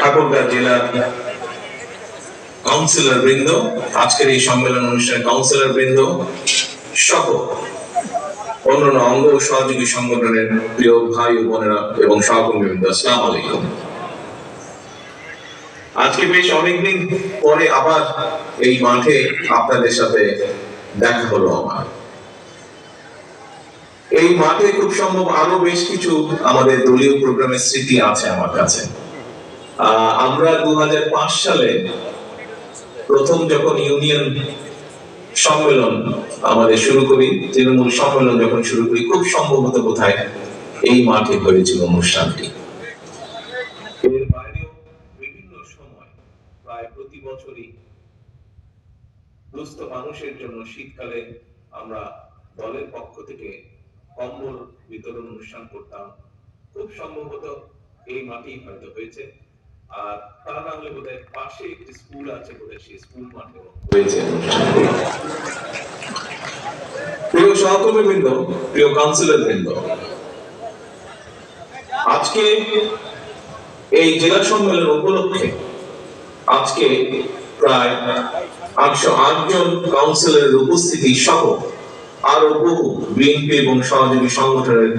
ঠাকুরগাঁ জেলার কাউন্সিলর বৃন্দ, আজকের এই সম্মেলন অনুষ্ঠানে কাউন্সিলর বৃন্দ সহ অন্যান্য অঙ্গ ও সহযোগী সংগঠনের প্রিয় ভাই ও বোনেরা এবং সহকর্মী বৃন্দ আসসালাম আলাইকুম। আজকে বেশ অনেকদিন পরে আবার এই মাঠে আপনাদের সাথে দেখা হলো আমার। এই মাঠে খুব সম্ভব আরও বেশ কিছু আমাদের দলীয় প্রোগ্রামের স্মৃতি আছে আমার কাছে। আমরা দু হাজার পাঁচ সালে প্রথম যখন ইউনিয়ন সম্মেলন আমাদের শুরু করি, তৃণমূল সম্মেলন যখন শুরু করি, খুব সম্ভবত কোথায়? এই মাঠে হয়েছিল অনুষ্ঠানটি। প্রতি বছরই মানুষের জন্য শীতকালে আমরা দলের পক্ষ থেকে কম্বল বিতরণ অনুষ্ঠান করতাম। খুব সম্ভবত এই মাঠেই হয়তো হয়েছে। আর তা না হলে বোধহয় পাশে একটি স্কুল আছে সেই স্কুল প্রিয় প্রিয় কাউন্সিলর বৃন্দ আজকে এই জেলা সম্মেলন উপলক্ষে আজকে প্রায় আটশো আট জন কাউন্সিলরের উপস্থিতি সহ আরও বহু বিএনপি এবং সহযোগী সংগঠনের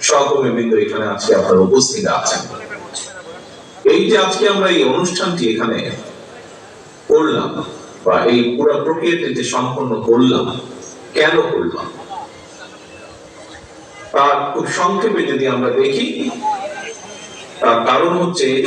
সহকর্মী বৃন্দ এখানে আজকে আপনারা উপস্থিত আছেন। এই যে আজকে আমরা এই অনুষ্ঠানটি এখানে করলাম, বা এই পুরো প্রক্রিয়াটি যে সম্পন্ন করলাম, কেন করলাম? তার খুব সংক্ষেপে যদি আমরা দেখি, তার কারণ হচ্ছে